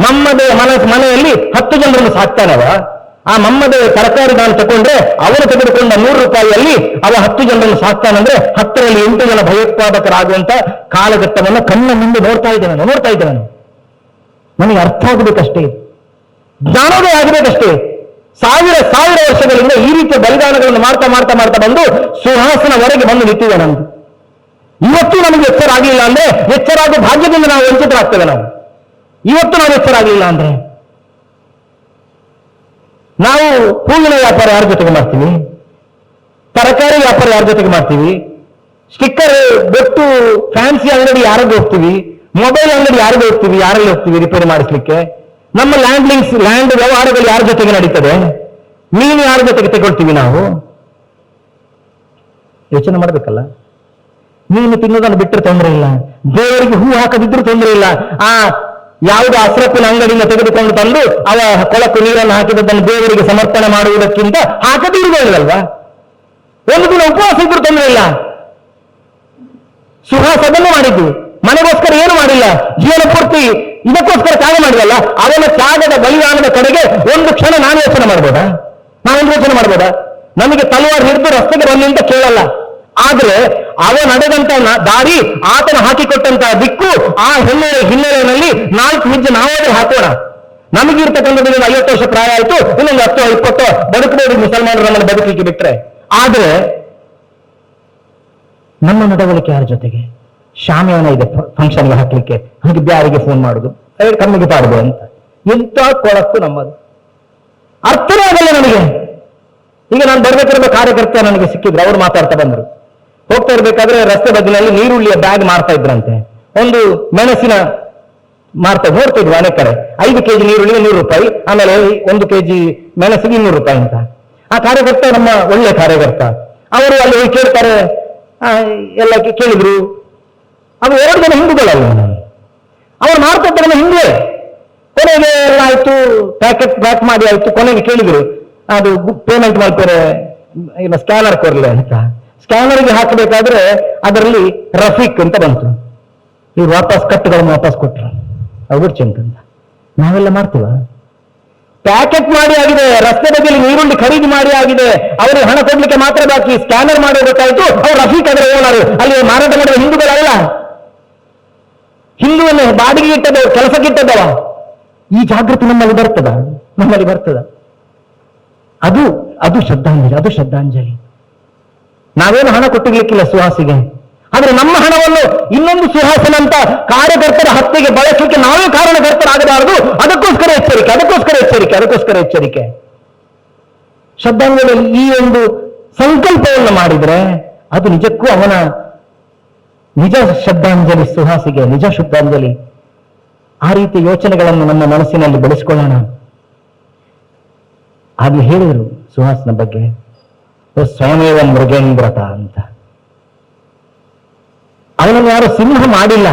ಮಮ್ಮದ ಮನಸ್ ಮನೆಯಲ್ಲಿ ಹತ್ತು ಜನರನ್ನು ಸಾಕ್ತಾನವ? ಆ ಮಮ್ಮದ ತರಕಾರಿ ನಾನು ತಗೊಂಡ್ರೆ ಅವರು ತೆಗೆದುಕೊಂಡ ನೂರು ರೂಪಾಯಿಯಲ್ಲಿ ಅವ ಹತ್ತು ಜನರನ್ನು ಸಾಕ್ತಾನಂದ್ರೆ ಹತ್ತರಲ್ಲಿ ಎಂಟು ಜನ ಭಯೋತ್ಪಾದಕರಾಗುವಂತ ಕಾಲಘಟ್ಟವನ್ನು ಕಣ್ಣ ಮುಂದೆ ನೋಡ್ತಾ ಇದ್ದೇನೆ ನಾನು, ನೋಡ್ತಾ ಇದ್ದೇನೆ ನಾನು. ನನಗೆ ಅರ್ಥ ಆಗಬೇಕಷ್ಟೇ. ಜ್ಞಾನವೇ ಆಗಬೇಕಷ್ಟೇ. ಸಾವಿರ ಸಾವಿರ ವರ್ಷಗಳಿಂದ ಈ ರೀತಿಯ ಬಲಿದಾನಗಳನ್ನು ಮಾಡ್ತಾ ಮಾಡ್ತಾ ಮಾಡ್ತಾ ಬಂದು ಸುಹಾಸನವರೆಗೆ ಬಂದು ನಿಂತಿದೆ ನಮ್ದು ಇವತ್ತು ನಮಗೆ ಎಚ್ಚರ ಆಗಲಿಲ್ಲ ಅಂದ್ರೆ ಎಚ್ಚರಾದ ಭಾಗ್ಯದಿಂದ ನಾವು ವಂಚಿತರಾಗ್ತೇವೆ ನಾವು. ಇವತ್ತು ನಾವು ಎಚ್ಚರ ಆಗಲಿಲ್ಲ ಅಂದ್ರೆ ನಾವು ಹೂವಿನ ವ್ಯಾಪಾರ ಯಾರ ಜೊತೆಗೆ ಮಾಡ್ತೀವಿ? ತರಕಾರಿ ವ್ಯಾಪಾರ ಯಾರ ಜೊತೆಗೆ ಮಾಡ್ತೀವಿ? ಸ್ಟಿಕ್ಕರ್, ಬೊಟ್ಟು, ಫ್ಯಾನ್ಸಿ ಅಂಗಡಿ ಯಾರಿಗೆ ಹೋಗ್ತೀವಿ? ಮೊಬೈಲ್ ಅಂಗಡಿ ಯಾರಿಗೆ ಹೋಗ್ತೀವಿ? ಯಾರಲ್ಲಿ ಹೋಗ್ತೀವಿ? ರಿಪೇರಿ ಮಾಡಿಸ್ಲಿಕ್ಕೆ? ನಮ್ಮ ಲ್ಯಾಂಡ್ ಲ್ಯಾಂಡ್ ವ್ಯವಹಾರಗಳು ಯಾರ ಜೊತೆಗೆ ನಡೀತದೆ? ಮೀನು ಯಾರ ಜೊತೆಗೆ ತಗೊಳ್ತೀವಿ ನಾವು? ಯೋಚನೆ ಮಾಡಬೇಕಲ್ಲ? ಮೀನು ತಿನ್ನೋದನ್ನು ಬಿಟ್ಟರೆ ತೊಂದರೆ ಇಲ್ಲ. ದೇವರಿಗೆ ಹೂ ಹಾಕದಿದ್ರೂ ತೊಂದರೆ ಇಲ್ಲ. ಆ ಯಾವುದೋ ಅಸ್ರಪ್ಪಿನ ಅಂಗಡಿಯಿಂದ ತೆಗೆದುಕೊಂಡು ತಂದು ಅವ ಕೊಳಕು ನೀರನ್ನು ಹಾಕಿದ್ದನ್ನು ದೇವರಿಗೆ ಸಮರ್ಪಣೆ ಮಾಡುವುದಕ್ಕಿಂತ ಹಾಕದಿರುವುದಲ್ವಾ ಒಂದು ದಿನ ಉಪವಾಸ ಇದ್ರೂ ತೊಂದರೆ ಇಲ್ಲ. ಸುಹಾಸ ಅದನ್ನು ಮಾಡಿದ್ದು ಮನೆಗೋಸ್ಕರ ಏನು ಮಾಡಿಲ್ಲ? ಜೀವನ ಪೂರ್ತಿ ಇದಕ್ಕೋಸ್ಕರ ತ್ಯಾಗ ಮಾಡಿದಲ್ಲ? ಅವನ ತ್ಯಾಗದ ಬಲಿದಾನದ ಕಡೆಗೆ ಒಂದು ಕ್ಷಣ ನಾನು ಯೋಚನೆ ಮಾಡ್ಬೋದಾ? ನಾನೊಂದು ಯೋಚನೆ ಮಾಡ್ಬೋದಾ? ನಮಗೆ ತಲವಾರು ಹಿಡಿದು ರಸ್ತೆಗೆ ಬನ್ನಿ ಅಂತ ಕೇಳಲ್ಲ. ಆದ್ರೆ ಅವ ನಡೆದಂತ ದಾರಿ ಆತನ ಹಾಕಿಕೊಟ್ಟಂತ ದಿಕ್ಕು ಆ ಹಿನ್ನೆಲೆ ಹಿನ್ನೆಲೆಯಲ್ಲಿ ನಾಲ್ಕು ಹೆಜ್ಜೆ ನಾವಾದ್ರೆ ಹಾಕೋಣ. ನಮಗಿರ್ತಕ್ಕಂಥದ್ದು ಐವತ್ತು ವರ್ಷ ಪ್ರಾಯ ಆಯ್ತು, ಇನ್ನೊಂದು ಹತ್ತು, ಇಪ್ಪತ್ತು ಬದುಕಬಹುದು ಮುಸಲ್ಮಾನರು ನಮ್ಮನ್ನು ಬದುಕಲಿಕ್ಕೆ ಬಿಟ್ರೆ. ಆದ್ರೆ ನಮ್ಮ ನಡವಳಿಕೆ ಯಾರ ಜೊತೆಗೆ? ಶಾಮಿಯಾನ ಇದೆ ಫಂಕ್ಷನ್ಗೆ ಹಾಕ್ಲಿಕ್ಕೆ. ಹಾಗೆ ಬ್ಯಾರಿಗೆ ಫೋನ್ ಮಾಡುದು. ಕಮ್ಮಿಗೆ ಪಾಡುದು ಅಂತ. ಎಂತ ಕೊಳಕು ನಮ್ಮದು. ಅರ್ಥನೇ ಆಗಲ್ಲ ನನಗೆ ಈಗ ನಾನು ಬರ್ಬೇಕಿರುವ ಕಾರ್ಯಕರ್ತ ನನಗೆ ಸಿಕ್ಕಿದ್ರು, ಅವ್ರು ಮಾತಾಡ್ತಾ ಬಂದರು. ಹೋಗ್ತಾ ಇರ್ಬೇಕಾದ್ರೆ ರಸ್ತೆ ಬದಿನಲ್ಲಿ ನೀರುಳ್ಳಿಯ ಬ್ಯಾಗ್ ಮಾರ್ತಾ ಇದ್ರಂತೆ. ಒಂದು ಮೆಣಸಿನ ಮಾರ್ತಾ ನೋಡ್ತಾ ಇದ್ವಿ ಅನೇಕ ಕಡೆ ಐದು ಕೆಜಿ ನೀರುಳ್ಳಿಗೆ ನೂರು ರೂಪಾಯಿ, ಆಮೇಲೆ ಒಂದು ಕೆಜಿ ಮೆಣಸಿಗೆ ಇನ್ನೂರು ರೂಪಾಯಿ ಅಂತ. ಆ ಕಾರ್ಯಕರ್ತ ನಮ್ಮ ಒಳ್ಳೆ ಕಾರ್ಯಕರ್ತ. ಅವರು ಅಲ್ಲಿ ಹೋಗಿ ಕೇಳ್ತಾರೆ ಎಲ್ಲ ಕೇಳಿದ್ರು. ಅದು ಎರಡು ಜನ ಹಿಂದೂಗಳಲ್ಲ ಅವ್ರು ಮಾರ್ತಾ ಇದ್ದಾರೆ ಹಿಂದೆ. ಕೊನೆಗೆ ಎಲ್ಲ ಆಯ್ತು ಪ್ಯಾಕೆಟ್ ಪ್ಯಾಕ್ ಮಾಡಿ ಆಯ್ತು. ಕೊನೆಗೆ ಕೇಳಿದ್ರು, ಅದು ಪೇಮೆಂಟ್ ಮಾಡ್ತಾರೆ ಸ್ಕ್ಯಾನರ್ ಕೊರ್ಲೆ ಅಂತ. ಸ್ಕ್ಯಾನರ್ಗೆ ಹಾಕಬೇಕಾದ್ರೆ ಅದರಲ್ಲಿ ರಫೀಕ್ ಅಂತ ಬಂತು. ಇವ್ರು ವಾಪಸ್ ಕಟ್ಟುಗಳನ್ನು ವಾಪಸ್ ಕೊಟ್ರು. ಅವ್ರು ಅಂತ ನಾವೆಲ್ಲ ಮಾಡ್ತೀವ? ಪ್ಯಾಕೆಟ್ ಮಾಡಿ ಆಗಿದೆ. ರಸ್ತೆ ಬದಿಯಲ್ಲಿ ನೀರುಳ್ಳಿ ಖರೀದಿ ಮಾಡಿ ಆಗಿದೆ. ಅವರಿಗೆ ಹಣ ಕೊಡ್ಲಿಕ್ಕೆ ಮಾತ್ರ ಬಾಕಿ. ಸ್ಕ್ಯಾನರ್ ಮಾಡಬೇಕಾಯ್ತು ಅವ್ರು ರಫೀಕ್ ಅದರ ಓನರ್ ಅಲ್ಲಿ ಮಾರಾಟ ಮಾಡುವ ಹಿಂದೂಗಳಲ್ಲ? ಹಿಂದೂವನ್ನು ಬಾಡಿಗೆ ಇಟ್ಟದವ ಕೆಲಸಕ್ಕೆ ಇಟ್ಟದವ ಈ ಜಾಗೃತಿ ನಮ್ಮಲ್ಲಿ ಬರ್ತದ? ನಮ್ಮಲ್ಲಿ ಬರ್ತದ? ಅದು ಅದು ಶ್ರದ್ಧಾಂಜಲಿ ಅದು ಶ್ರದ್ಧಾಂಜಲಿ. ನಾವೇನು ಹಣ ಕೊಟ್ಟಿರ್ಲಿಕ್ಕಿಲ್ಲ ಸುಹಾಸಿಗೆ. ಆದ್ರೆ ನಮ್ಮ ಹಣವನ್ನು ಇನ್ನೊಂದು ಸುಹಾಸನ ಅಂತ ಕಾರ್ಯಕರ್ತರ ಹತ್ಯೆಗೆ ಬಳಸಲಿಕ್ಕೆ ನಾವೇ ಕಾರಣಕರ್ತರಾಗಬಾರದು. ಅದಕ್ಕೋಸ್ಕರ ಎಚ್ಚರಿಕೆ ಅದಕ್ಕೋಸ್ಕರ ಎಚ್ಚರಿಕೆ ಅದಕ್ಕೋಸ್ಕರ ಎಚ್ಚರಿಕೆ. ಶ್ರದ್ಧಾಂಗದಲ್ಲಿ ಈ ಒಂದು ಸಂಕಲ್ಪವನ್ನು ಮಾಡಿದ್ರೆ ಅದು ನಿಜಕ್ಕೂ ಅವನ ನಿಜ ಶ್ರದ್ಧಾಂಜಲಿ ಸುಹಾಸಿಗೆ ನಿಜ ಶ್ರದ್ಧಾಂಜಲಿ ಆ ರೀತಿ ಯೋಚನೆಗಳನ್ನು ನಮ್ಮ ಮನಸ್ಸಿನಲ್ಲಿ ಬೆಳೆಸ್ಕೊಳ್ಳೋಣ. ಹಾಗೆ ಹೇಳಿದರು ಸುಹಾಸನ ಬಗ್ಗೆ. ಓ ಸ್ವಯಮೇವ ಮೃಗೇಂದ್ರತ ಅಂತ ಅವನನ್ನು ಯಾರು ಸಿಂಹ ಮಾಡಿಲ್ಲ.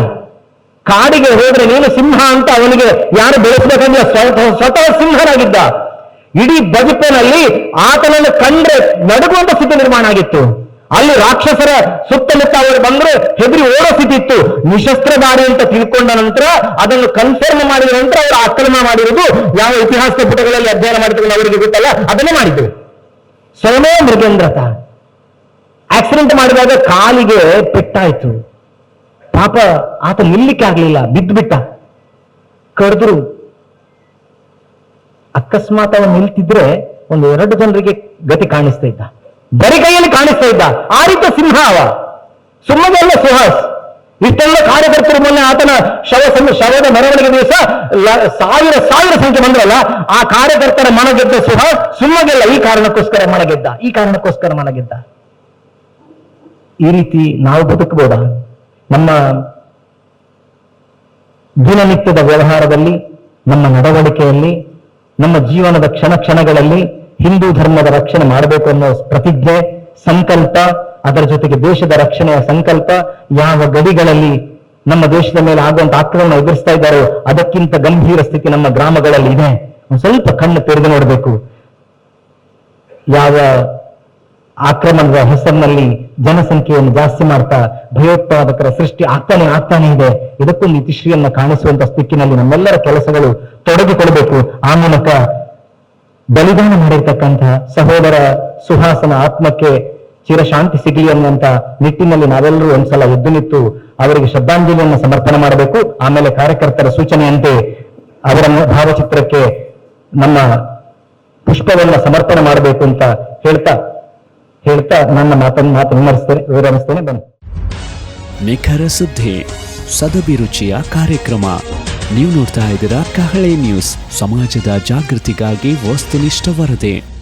ಕಾಡಿಗೆ ಹೋದ್ರೆ ನೀನು ಸಿಂಹ ಅಂತ ಅವನಿಗೆ ಯಾರು ಬೆಳೆಸಬೇಕಂದ್ರೆ ಸ್ವತಃ ಸ್ವತಃ ಸಿಂಹನಾಗಿದ್ದ. ಇಡೀ ಬದುಕಿನಲ್ಲಿ ಆತನನ್ನು ಕಂಡ್ರೆ ನಡುಗುವಂತ ಸ್ಥಿತಿ ನಿರ್ಮಾಣ ಆಗಿತ್ತು. ಅಲ್ಲಿ ರಾಕ್ಷಸರ ಸುತ್ತಮುತ್ತ ಅವರು ಬಂದ್ರೆ ಹೆದರಿ ಓಡೋ ಸ್ಥಿತಿ ಇತ್ತು. ನಿಶಸ್ತ್ರಧಾರಿ ಅಂತ ತಿಳ್ಕೊಂಡ ನಂತರ ಅದನ್ನು ಕನ್ಫರ್ಮ್ ಮಾಡಿದ ನಂತರ ಅವರು ಆಕ್ರಮಣ ಮಾಡಿರುವುದು ಯಾವ ಇತಿಹಾಸದ ಪುಟಗಳಲ್ಲಿ ಅಧ್ಯಯನ ಮಾಡಿದ್ರು ಅವರಿಗೆ ಗೊತ್ತಲ್ಲ, ಅದನ್ನೇ ಮಾಡಿದ್ರು ಸ್ವಯಮೇ ಮೃಗೇಂದ್ರತ ಆಕ್ಸಿಡೆಂಟ್ ಮಾಡಿದಾಗ ಕಾಲಿಗೆ ಪೆಟ್ಟಾಯ್ತು. ಪಾಪ ಆತ ನಿಲ್ಲಿಕ್ಕೆ ಆಗ್ಲಿಲ್ಲ ಬಿದ್ದು ಬಿಟ್ಟ ಕರೆದ್ರು ಅಕಸ್ಮಾತ್ ಅವನು ನಿಲ್ತಿದ್ರೆ ಒಂದು ಎರಡು ಜನರಿಗೆ ಗತಿ ಕಾಣಿಸ್ತಾ ಇದ್ದ. ಬರಿ ಕೈಯಲ್ಲಿ ಕಾಣಿಸ್ತಾ ಇದ್ದ. ಆ ರೀತಿ ಸಿಂಹ ಅವ. ಸುಮ್ಮನೆಲ್ಲ ಸುಹಾಸ್. ಇಷ್ಟೆಲ್ಲ ಕಾರ್ಯಕರ್ತರ ಮೊನ್ನೆ ಆತನ ಶವ ಶವದ ಮೆರವಣಿಗೆ ದಿವಸ ಸಾವಿರ ಸಾವಿರ ಸಂಖ್ಯೆ ಬಂದ್ರಲ್ಲ, ಆ ಕಾರ್ಯಕರ್ತರ ಮನಗೆದ್ದ ಸುಹಾಸ್ ಸುಮ್ಮಗೆಲ್ಲ ಈ ಕಾರಣಕ್ಕೋಸ್ಕರ ಮನಗೆದ್ದ, ಈ ಕಾರಣಕ್ಕೋಸ್ಕರ ಮನಗೆದ್ದ. ಈ ರೀತಿ ನಾವು ಬದುಕಬಹುದ? ನಮ್ಮ ದಿನನಿತ್ಯದ ವ್ಯವಹಾರದಲ್ಲಿ, ನಮ್ಮ ನಡವಳಿಕೆಯಲ್ಲಿ, ನಮ್ಮ ಜೀವನದ ಕ್ಷಣ ಕ್ಷಣಗಳಲ್ಲಿ ಹಿಂದೂ ಧರ್ಮದ ರಕ್ಷಣೆ ಮಾಡಬೇಕು ಅನ್ನೋ ಪ್ರತಿಜ್ಞೆ, ಸಂಕಲ್ಪ ಅದರ ಜೊತೆಗೆ ದೇಶದ ರಕ್ಷಣೆಯ ಸಂಕಲ್ಪ, ಯಾವ ಗಡಿಗಳಲ್ಲಿ ನಮ್ಮ ದೇಶದ ಮೇಲೆ ಆಗುವಂತ ಆಕ್ರಮಣ ಎದುರಿಸ್ತಾ ಇದ್ದಾರೋ ಅದಕ್ಕಿಂತ ಗಂಭೀರ ಸ್ಥಿತಿ ನಮ್ಮ ಗ್ರಾಮಗಳಲ್ಲಿ ಇದೆ. ಸ್ವಲ್ಪ ಕಣ್ಣು ತೆರೆದು ನೋಡಬೇಕು. ಯಾವ ಆಕ್ರಮಣದ ಹೆಸರಿನಲ್ಲಿ ಜನಸಂಖ್ಯೆಯನ್ನು ಜಾಸ್ತಿ ಮಾಡ್ತಾ ಭಯೋತ್ಪಾದಕರ ಸೃಷ್ಟಿ ಆಗ್ತಾನೆ ಆಗ್ತಾನೆ ಇದೆ. ಇದಕ್ಕೊಂದು ಇತಿಶ್ರೀಯನ್ನ ಕಾಣಿಸುವಂತ ಸ್ಥಿತಿನಲ್ಲಿ ನಮ್ಮೆಲ್ಲರ ಕೆಲಸಗಳು ತೊಡಗಿಕೊಳ್ಬೇಕು. ಆ ಮೂಲಕ ಬಲಿದಾನ ಮಾಡಿರ್ತಕ್ಕಂತಹ ಸಹೋದರ ಸುಹಾಸನ ಆತ್ಮಕ್ಕೆ ಚಿರಶಾಂತಿ ಸಿಗಲಿ ಅನ್ನುವಂತ ನಿಟ್ಟಿನಲ್ಲಿ ನಾವೆಲ್ಲರೂ ಒಂದ್ಸಲ ಎದ್ದು ನಿಂತು ಅವರಿಗೆ ಶ್ರದ್ಧಾಂಜಲಿಯನ್ನು ಸಮರ್ಪಣೆ ಮಾಡಬೇಕು. ಆಮೇಲೆ ಕಾರ್ಯಕರ್ತರ ಸೂಚನೆಯಂತೆ ಅವರ ಭಾವಚಿತ್ರಕ್ಕೆ ನಮ್ಮ ಪುಷ್ಪವನ್ನ ಸಮರ್ಪಣೆ ಮಾಡಬೇಕು ಅಂತ ಹೇಳ್ತಾ ಹೇಳ್ತಾ ನನ್ನ ಮಾತನ್ನು, ಮಾತು ವಿಮರ್ಸ್ತೇನೆ ವಿವರಿಸ್ತೇನೆ ಬನ್ನಿ. ನಿಖರ ಸುದ್ದಿ ಸದಭಿರುಚಿಯ ಕಾರ್ಯಕ್ರಮ. ನೀವು ನೋಡ್ತಾ ಇದ್ದೀರಾ ಕಹಳೆ ನ್ಯೂಸ್. ಸಮಾಜದ ಜಾಗೃತಿಗಾಗಿ ವಸ್ತುನಿಷ್ಠ ವರದಿ.